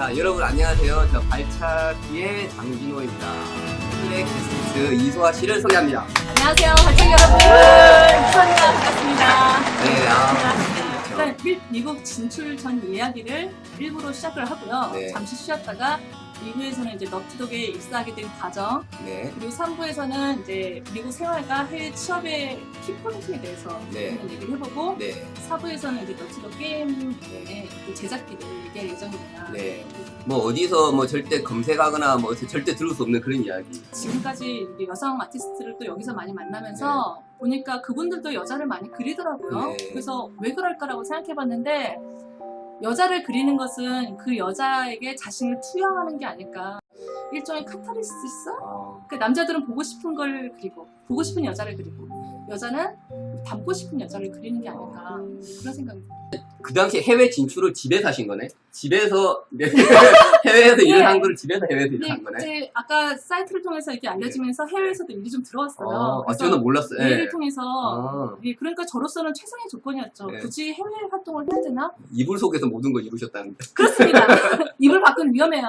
자, 여러분 안녕하세요. 저 발차기의 장진호입니다. 오늘의 게스트 이소아 씨를 소개합니다. 안녕하세요, 발차기 여러분. 이소입니다. 반갑습니다. 네, 아, 일단 미- 미국 진출 전 이야기를 일부로 시작을 하고요. 네. 잠시 쉬었다가 2부에서는 이제 너트독에 입사하게 된 과정, 네, 그리고 3부에서는 이제 미국 생활과 해외 취업의 키포인트에 대해서 네. 한번 얘기를 해보고 네, 4부에서는 이제 너트독 게임의 그 제작비를 얘기할 예정입니다. 네. 뭐 어디서 뭐 절대 검색하거나 뭐 절대 들을 수 없는 그런 이야기. 지금까지 이게 여성 아티스트를 또 여기서 많이 만나면서 보니까 그분들도 여자를 많이 그리더라고요. 네. 그래서 왜 그럴까라고 생각해봤는데 여자를 그리는 것은 그 여자에게 자신을 투영하는 게 아닐까. 일종의 카타르시스? 어, 그 남자들은 보고 싶은 걸 그리고 보고 싶은 여자를 그리고 여자는 닮고 싶은 여자를 그리는 게 아닐까 그런 생각이 들어요. 그 당시 해외 진출을 집에서 하신 거네? 집에서 네. 해외에서 일을 네. 한 거를 집에서 해외에서 일을 근데 한 거네? 이제 아까 사이트를 통해서 이렇게 알려지면서 해외에서도 일이 좀 들어왔어요. 어, 아, 저는 몰랐어요. 메일을 네. 통해서 아, 예, 그러니까 저로서는 최상의 조건이었죠. 네. 굳이 해외 활동을 해야 되나? 이불 속에서 모든 걸 이루셨다는데. 그렇습니다. 입을 밖은 위험해요.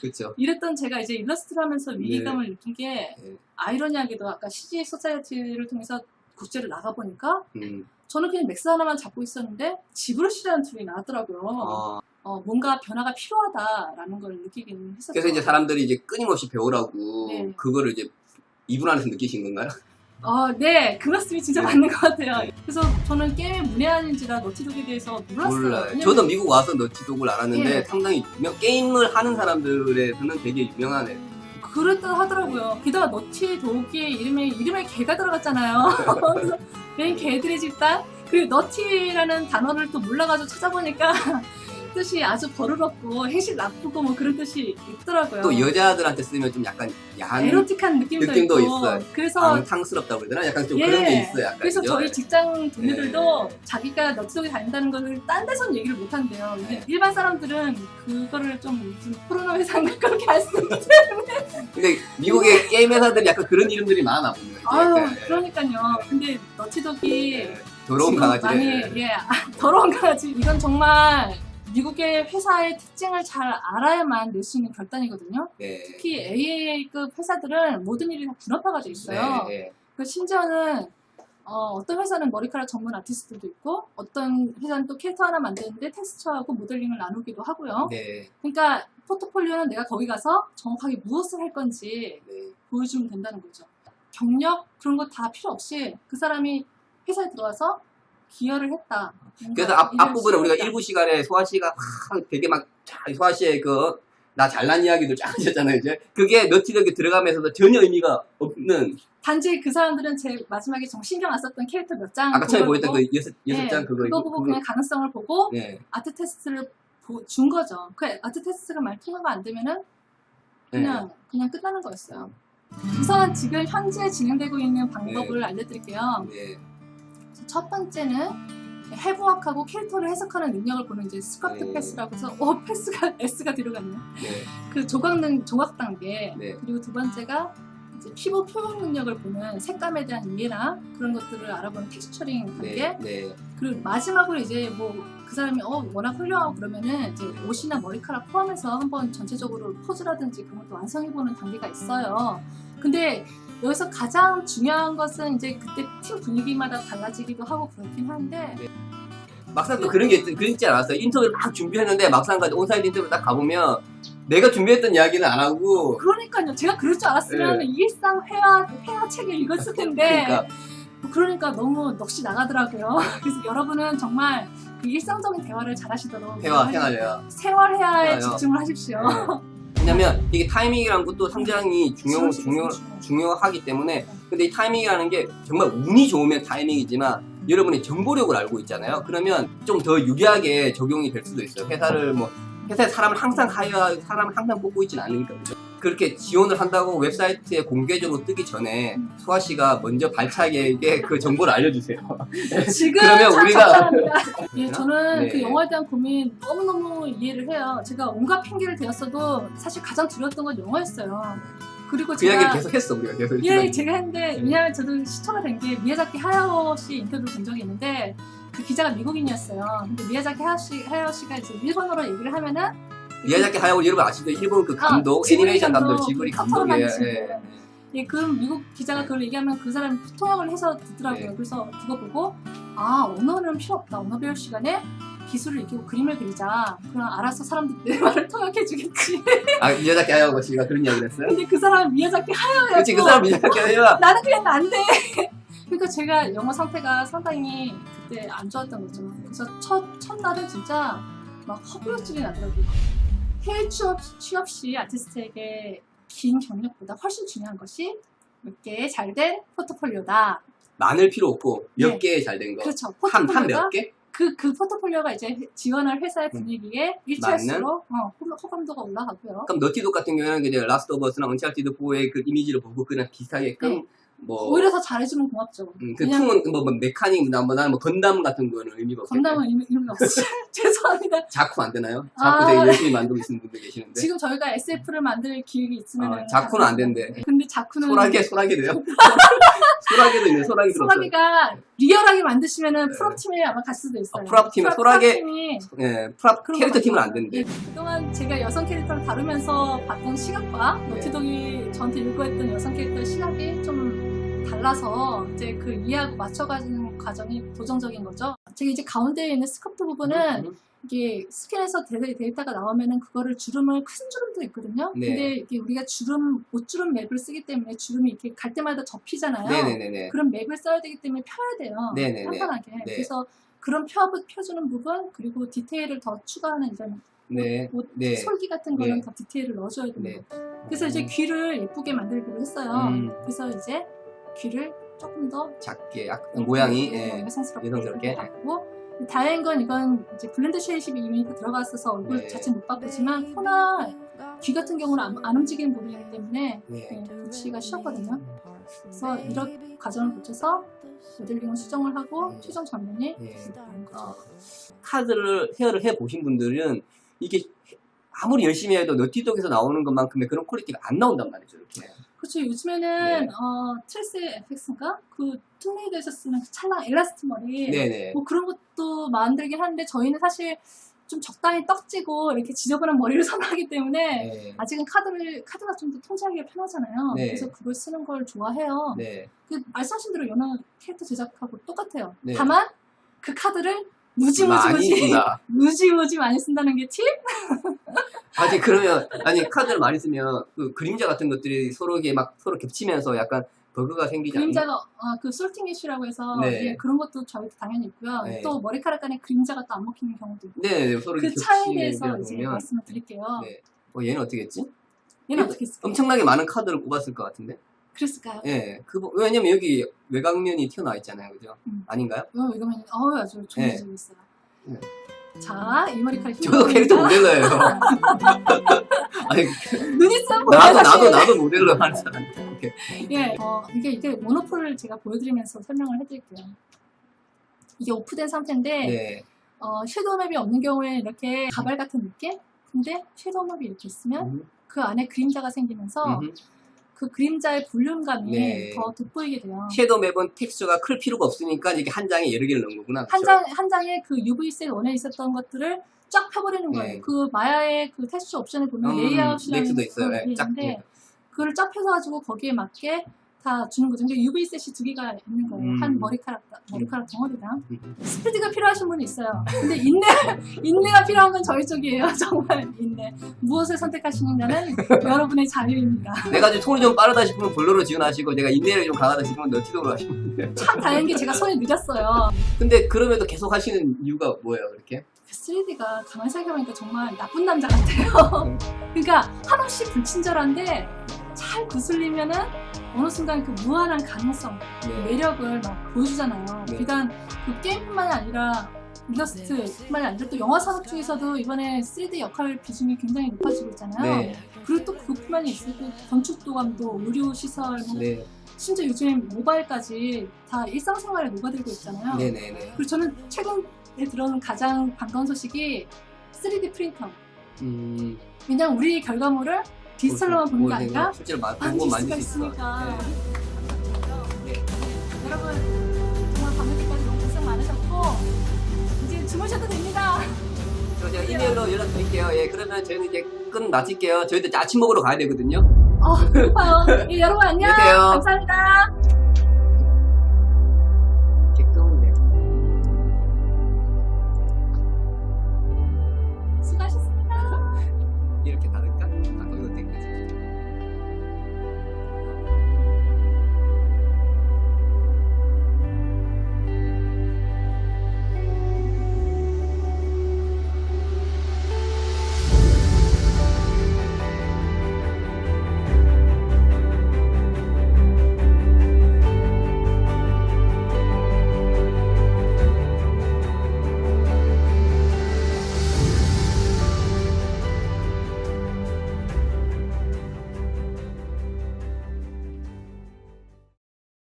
그렇죠. 이랬던 제가 이제 일러스트를 하면서 위기감을 느낀 게 네. 아이러니하게도 아까 CG 소사이어티를 통해서 국제를 나가보니까 음, 저는 그냥 맥스 하나만 잡고 있었는데 지브러시라는 툴이 나왔더라고요. 어, 어, 뭔가 변화가 필요하다라는 걸 느끼긴 했었죠. 그래서 이제 사람들이 이제 끊임없이 배우라고 네. 그거를 이제 이분 안에서 느끼신 건가요? 어, 네, 그 말씀이 진짜 네. 맞는 것 같아요. 그래서 저는 게임의 문외한인지라 너티독에 대해서 몰랐어요. 몰라요. 저도 미국 와서 너티독을 알았는데 예. 상당히 유명, 게임을 하는 사람들에서는 되게 유명하네. 그랬다 하더라고요. 게다가 너티독이 이름에 이름에 개가 들어갔잖아요. 그래서 웬 개들의 집단? 그 너티라는 단어를 또 몰라가지고 찾아보니까 뜻이 아주 버릇없고 해실 나쁘고 뭐 그런 뜻이 있더라고요. 또 여자들한테 쓰면 좀 약간 야한 에로틱한 느낌도, 느낌도 있고. 있어요. 그래서 앙탕스럽다고 그러나 약간 좀 예. 그런 게 있어요. 약간 그래서? 저희 직장 동료들도 네. 자기가 너트독에 다닌다는 것을 딴 데서는 얘기를 못 한대요. 근데 네. 일반 사람들은 그거를 좀 무슨 코로나 회사인가 그렇게 할수 있는데. 근데 미국의 게임 회사들이 약간 그런 이름들이 많아. 이제 아유, 약간, 그러니까요. 근데 너티독이 예, 더러운 강아지. 많이 예 아, 더러운 강아지 이건 정말 미국의 회사의 특징을 잘 알아야만 낼 수 있는 결단이거든요. 네. 특히 AAA급 회사들은 모든 일이 다 분업화가 돼 있어요. 네, 네. 그 심지어는 어, 떤 회사는 머리카락 전문 아티스트도 있고 어떤 회사는 또 캐릭터 하나 만드는데 텍스처하고 모델링을 나누기도 하고요. 네. 그러니까 포트폴리오는 내가 거기 가서 정확하게 무엇을 할 건지 네. 보여주면 된다는 거죠. 경력 그런 거 다 필요 없이 그 사람이 회사에 들어와서 기여를 했다. 그래서 앞, 앞부분에 우리가. 일부 시간에 소아 씨가 막 되게 막쫙 소아 씨의 그 나 잘난 이야기도 쫙 하셨잖아요 이제 그게 너티덕에 들어가면서도 전혀 의미가 없는 단지 그 사람들은 제 마지막에 정 신경 안 썼던 캐릭터 몇 장. 아까 처음에 보였던 그 여섯 여섯 네, 장 그거 그거 보고 그냥 가능성을 보고 네. 아트 테스트를 보- 준 거죠. 그 아트 테스트가 만약 통과가 안 되면은 그냥 그냥 끝나는 거였어요. 우선 지금 현재 진행되고 있는 방법을 알려드릴게요. 네. 첫 번째는 해부학하고 캐릭터를 해석하는 능력을 보는 이제 스커트 네. 패스라고 해서 어 패스가 S가 들어갔네. 네. 그 조각 능 조각 단계 네. 그리고 두 번째가 피부 표현 능력을 보는 색감에 대한 이해나 그런 것들을 알아보는 텍스처링 단계 네. 네. 그리고 마지막으로 이제 뭐 그 사람이 어 워낙 훌륭하고 그러면은 이제 옷이나 머리카락 포함해서 한번 전체적으로 포즈라든지 그런 것도 완성해보는 단계가 있어요. 근데 여기서 가장 중요한 것은 이제 그때 팀 분위기마다 달라지기도 하고 그렇긴 한데 막상 또 그런 게 있, 그랬지 않았어요 인터뷰를 막 준비했는데 막상 가 온사이드 인터뷰 딱 가보면 내가 준비했던 이야기는 안 하고 그러니까요. 제가 그럴 줄 알았으면 네. 이 일상 회화 회화 책을 읽었을 텐데 그러니까 그러니까 너무 넋이 나가더라고요. 그래서 여러분은 정말 그 일상적인 대화를 잘 하시도록 회화 생활이야 생활 회화에. 집중을 하십시오. 왜냐면 이게 타이밍이라는 것도 상당히 중요, 중요, 중요. 중요하기 때문에 근데 이 타이밍이라는 게 정말 운이 좋으면 타이밍이지만 여러분이 정보력을 알고 있잖아요 그러면 좀 더 유리하게 적용이 될 수도 있어요 회사를 뭐 회사에 사람을 항상 하여 사람을 항상 뽑고 있지는 않으니까 그죠? 그렇게 지원을 한다고 웹사이트에 공개적으로 뜨기 전에 소아 씨가 먼저 발차기에게 그 정보를 알려주세요 지금 그러면 참 우리가- 감사합니다. 예, 저는 네. 그 영화에 대한 고민 너무너무 이해를 해요. 제가 온갖 핑계를 대었어도 사실 가장 두려웠던 건 영화였어요. 그리고 그 제가 이야기를 계속 했어 우리가 계속 예. 제가 했는데 왜냐하면 저도 시초가 된게 미야자키 하야오 씨 인터뷰를 본 적이 있는데 그 기자가 미국인이었어요. 근데 미야자키 하야오, 씨, 하야오 씨가 이제 일본어로 얘기를 하면은 미야자키 하야오 여러분 아시죠? 일본 그 아, 감독, 지브리 애니메이션 감독, 지브리 그 감독이에요. 카타르 예. 예, 그 미국 기자가 그걸 얘기하면 그 사람이 통역을 해서 듣더라고요. 네. 그래서 그거 보고 아 언어는 필요 없다. 언어 배울 시간에 기술을 익히고 그림을 그리자. 그럼 알아서 사람들 내 말을 통역해주겠지. 아 미야자키 하야오 씨가 그런 이야기를 했어요? 근데 그 사람 미야자키 하야오였고 그렇지 그 사람 미야자키 하야오 나는 그냥 안 돼. 그러니까 제가 영어 상태가 상당히 그때 안 좋았던 거죠. 그래서 첫 첫날은 진짜 막 허구역질이 나더라고요. 해외 취업 취업 시 아티스트에게 긴 경력보다 훨씬 중요한 것이 몇 개의 잘된 포트폴리오다. 많을 필요 없고 몇 네. 개잘된 거. 그렇죠. 한한 포트폴리오가 몇 개? 그, 그 포트폴리오가 이제 지원할 회사의 분위기에 일치할수록 어, 호- 호감도가 올라가고요. 그럼 너티독 같은 경우에는 이제 라스트 오브 어스나 언차티드 4의 그 이미지를 보고 그냥 비슷하게끔 네. 뭐 오히려 더 잘해주면 고맙죠. 음, 그 그냥 퉁은 뭐, 뭐 메카닉 나보다 뭐 건담 같은 거는 의미가 없겠네. 건담은 의미, 의미 없어요. 죄송합니다. 자쿠 안 되나요? 아. 자쿠 되게 열심히 만들고 있는 분들 계시는데 지금 저희가 SF를 만들 기획이 있으면 어, 자쿠는 안 된대. 근데 자쿠는 소라게 소라게 돼요? 소라게도 있네 소라게 들었어요. 소라게가 리얼하게 만드시면은 네. 프롭 팀에 아마 갈 수도 있어요. 어, 프롭 팀에 프롭 소라게- 팀이 예, 프랍 그런 캐릭터 거 팀은 같아요. 안 된대. 예, 그동안 제가 여성 캐릭터를 다루면서 봤던 시각과 네. 노티독이 저한테 일구했던 여성 캐릭터의 시각이 좀 달라서 이제 그 이해하고 맞춰가는 과정이 도전적인 거죠. 제가 이제 가운데에 있는 스커트 부분은 음, 이게 스캔에서 데, 데이터가 나오면은 그거를 주름을 큰 주름도 있거든요. 네. 근데 이게 우리가 주름 옷주름 맵을 쓰기 때문에 주름이 이렇게 갈 때마다 접히잖아요. 네네네네. 그런 맵을 써야 되기 때문에 펴야 돼요. 네네네. 편편하게. 네. 그래서 그런 펴, 펴주는 부분 그리고 디테일을 더 추가하는 이런 네. 옷 네. 솔기 같은 거는 네. 더 디테일을 넣어줘야 돼요. 네. 그래서 이제 귀를 예쁘게 만들기로 했어요. 음. 그래서 이제 귀를 조금 더 작게 약 모양이 어, 예. 여성스럽게. 바꾸고 다행인 건 이건 이제 블렌드 쉐이십이 이미 들어갔어서 얼굴 네. 자체 못 바꾸지만 코나 귀 같은 경우는 안, 안 움직이는 부분이기 때문에 예. 네, 붙이기가 쉬웠거든요. 그래서 이런 과정을 거쳐서 모델링을 수정을 하고 네. 최종 나온 거죠. 어, 카드를 헤어를 해 보신 분들은 이게 아무리 열심히 해도 너티독에서 나오는 것만큼의 그런 퀄리티가 안 나온단 말이죠 이렇게. 그렇죠. 요즘에는 네. 어, 트레스 FX인가? 그 툼레이더에서 쓰는 그 찰랑 엘라스트 머리 네네. 뭐 그런 것도 만들긴 하는데 저희는 사실 좀 적당히 떡지고 이렇게 지저분한 머리를 선호하기 때문에 네. 아직은 카드를 카드가 좀 더 통제하기가 편하잖아요. 네. 그래서 그걸 쓰는 걸 좋아해요. 네. 그 말씀하신 대로 연어 캐릭터 제작하고 똑같아요. 네. 다만 그 카드를 무지 무지 많이 무지 쓴다. 무지 무지 많이 쓴다는 게 팁? 아니 그러면 아니 카드를 많이 쓰면 그 그림자 같은 것들이 서로 이게 막 서로 겹치면서 약간 버그가 생기지 않나요? 그림자가 어, 그 솔팅 이슈라고 해서 네. 예, 그런 것도 저희도 당연히 있고요. 네. 또 머리카락 간에 그림자가 또 안 먹히는 경우도 있고 네, 서로 그 차이에 대해서 이제 말씀을 드릴게요. 네. 어, 얘는 어떻게 했지? 얘는 어떻게 했을까요? 엄청나게 많은 카드를 꼽았을 것 같은데. 그랬을까요? 예. 그 부- 왜냐면 여기 외곽면이 튀어나와 있잖아요, 그죠? 음. 아닌가요? 어, 이거면 어 아주 좋아지고 있어요. 네. 자, 이 머리카락 저도 캐릭터 모델러예요. 아니 눈이 싹 보여 나도 나도. 나도 모델러 하는 사람. 이렇게. 예, 어, 이게 이게 모노폴을 제가 보여드리면서 설명을 해드릴게요. 이게 오프된 상태인데 네. 어, 섀도우 맵이 없는 경우에 이렇게 가발 같은 느낌? 근데 섀도우 맵이 이렇게 있으면 음, 그 안에 그림자가 생기면서 음. 그 그림자의 볼륨감이 네. 더 돋보이게 돼요. 섀도우 맵은 텍스처가 클 필요가 없으니까 이게 한 장에 여러 개를 넣은 거구나. 한? 장, 한 장에 그 UV셋 원에 있었던 것들을 쫙 펴버리는 거예요. 네. 그 마야의 그 텍스처 옵션에 보면 음, 레이아웃이라는 네, 게 짝. 있는데 그거를 쫙 펴서 가지고 거기에 맞게 다 주는 거죠. 근데 UV셋이 두 개가 있는 거예요. 음. 한 머리카락, 머리카락 덩어리당. 음. 스피드가 필요하신 분이 있어요. 근데 인내, 인내가 필요한 건 저희 쪽이에요. 정말 인내. 무엇을 선택하시는가는 여러분의 자유입니다. 내가 좀 손이 좀 빠르다 싶으면 블루로 지원하시고 내가 인내력이 좀 강하다 싶으면 너티독으로 하시면 돼요. 참 다행인 게 제가 손이 느렸어요. 근데 그럼에도 계속 하시는 이유가 뭐예요, 그렇게? 3D가 가만히 생각해보니까 정말 나쁜 남자 같아요. 그러니까 한없이 불친절한데 잘 구슬리면은 어느 순간 그 무한한 가능성, 네. 매력을 막 보여주잖아요. 네. 비단 그 게임뿐만이 아니라 일러스트뿐만이 아니라 또 영화 산업 중에서도 이번에 3D 역할 비중이 굉장히 높아지고 있잖아요. 네. 그리고 또 그것뿐만이 있어요. 그 건축도감도, 의료 시설, 뭐 네. 심지어 요즘 모바일까지 다 일상생활에 녹아들고 있잖아요. 네네네. 그리고 저는 최근에 들어온 가장 반가운 소식이 3D 프린터. 음. 왜냐면 우리 결과물을 디지털로만 보는 게 아니라 실제로 마- 보고 만질 수. 있으니까. 네. 여러분 정말 밤늦게까지 너무 고생 많으셨고 이제 주무셔도 됩니다. 저 제가 이메일로 연락 드릴게요. 예, 그러면 저희는 이제 끝 마칠게요. 저희도 이제 아침 먹으러 가야 되거든요. 어, 배고파요. 예, 여러분 안녕. 계세요. 감사합니다.